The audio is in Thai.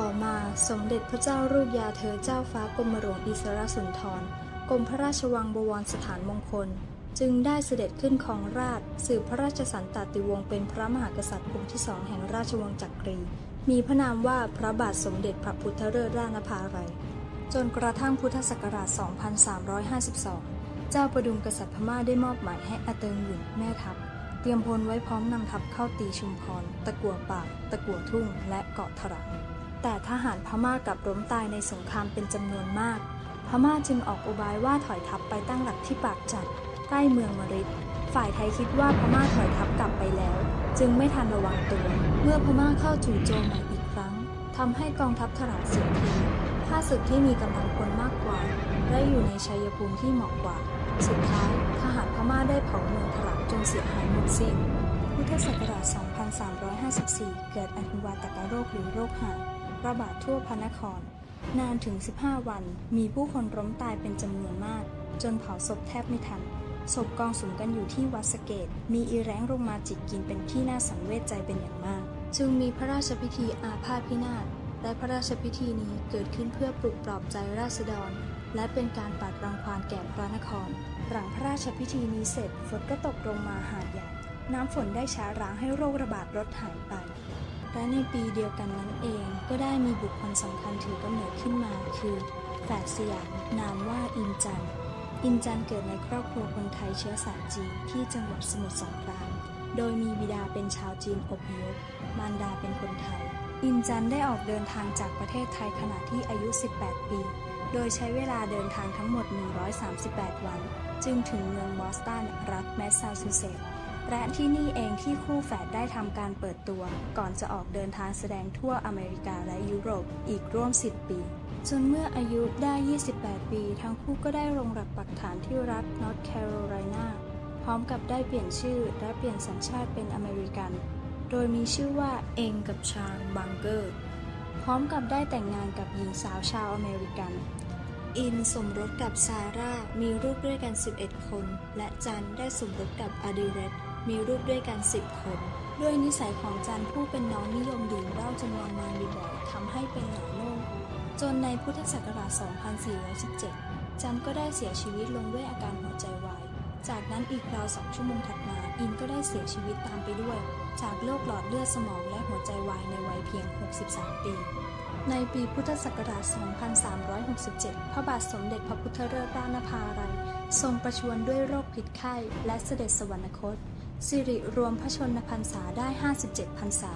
่อมาสมเด็จพระเจ้าลูกยาเธอเจ้าฟ้ากรมหลวงอิสรสุนทรกรมพระราชวังบวรสถานมงคล จึงได้เสด็จขึ้นครองราชสืบพระราชสันตติวงศ์เป็นพระมหากษัตริย์องค์ที่สองแห่งราชวงศ์จักรี มีพระนามว่าพระบาทสมเด็จพระพุทธเลิศราชนภาลัยจนกระทั่งพุทธศักราช 2352 เจ้าประดุงกษัตริย์พม่าได้มอบหมายให้อาเติงหยุนแม่ทัพ เตรียมพลไว้พร้อมนำทัพเข้าตีชุมพร ตะกัวป่า ตะกัวทุ่ง และเกาะถรัง แต่ทหารพม่ากลับล้มตายในสงครามเป็นจำนวนมาก พม่าจึงออกอุบายว่าถอยทัพไปตั้งหลักที่ปากจัด ใกล้เมืองมริดฝ่ายไทยคิดว่าพม่าถอยทัพกลับไปแล้ว จึงไม่ทันระวังตัว เมื่อพม่าเข้าจู่โจมใหม่อีกครั้งทำให้กองทัพถรังเสียทีข้าศึกที่มีกำลังพลมากกว่าได้อยู่ในชัยภูมิที่เหมาะกว่า สุดท้ายทหารพม่าได้เผาเมืองถรังจนเสียหายหมดสิ้นพุทธศักราช 2354 เกิดอหิวาตกโรคหรือโรคหา ระบาดทั่วพระนคร นานถึง 15 วัน มีผู้คนล้มตายเป็นจำนวนมาก จนเผาศพแทบไม่ทัน ศพกองสุมกันอยู่ที่วัดสเกต มีอีแร้งลงมาจิกกินเป็นที่น่าสังเวชใจเป็นอย่างมาก จึงมีพระราชพิธีอาพาธพินาศ และพระราชพิธีนี้เกิดขึ้นเพื่อปลุกปลอบใจราษฎร และเป็นการปัดรังควานแก่พระนคร หลังพระราชพิธีนี้เสร็จฝนก็ตกลงมาหาดใหญ่ น้ำฝนได้ช้าร้างให้โรคระบาดลดหายไป และในปีเดียวกันนั้นเองก็ได้มีบุคคลสำคัญถือกำเนิดขึ้นมา คือแฝดสยามนามว่าอินจันอินจันเกิดในครอบครัวคนไทยเชื้อสายจีนที่จังหวัดสมุทรสงคราม โดยมีบิดาเป็นชาวจีนอพยพมารดาเป็นคนไทย อินจันได้ออกเดินทางจากประเทศไทยขณะที่อายุ 18 ปี โดยใช้เวลาเดินทางทั้งหมด 138 วัน จึงถึงเมืองบอสตันรัฐแมสซาชูเซตส์ และที่นี่เองที่คู่แฝดได้ทำการเปิดตัว ก่อนจะออกเดินทางแสดงทั่วอเมริกาและยุโรปอีกร่วม 10 ปี จนเมื่ออายุได้ 28 ปี ทั้งคู่ก็ได้ลงหลักปักฐานที่รัฐนอร์ทแคโรไลนาพร้อมกับได้เปลี่ยนชื่อและเปลี่ยนสัญชาติเป็นอเมริกัน โดยมีชื่อว่าเองกับชาญบังเกอร์ พร้อมกับได้แต่งงานกับหญิงสาวชาวอเมริกันอินสมรสกับซาร่า มีลูกด้วยกัน 11 คน และจันได้สมรสกับอดิเรต มีลูกด้วยกัน10คน ด้วยนิสัยของจันผู้เป็นน้องนิยมดื่มเหล้าจนวางมานบ่อยๆทำให้เป็นหลาโรคจนในพุทธศักราช 2417 จันก็ได้เสียชีวิตลงด้วยอาการหัวใจวาย จากนั้นอีกราวสองชั่วโมงถัดมา อินก็ได้เสียชีวิตตามไปด้วย จากโรคหลอดเลือดสมองและหัวใจวายในวัยเพียง 63 ปีในปีพุทธศักราช 2367 พระบาทสมเด็จพระพุทธเลิศราชนภาลัยทรงประชวรด้วยโรคพิษไข้ และเสด็จสวรรคต สิริรวมพระชนพรรษาได้ 57 พรรษา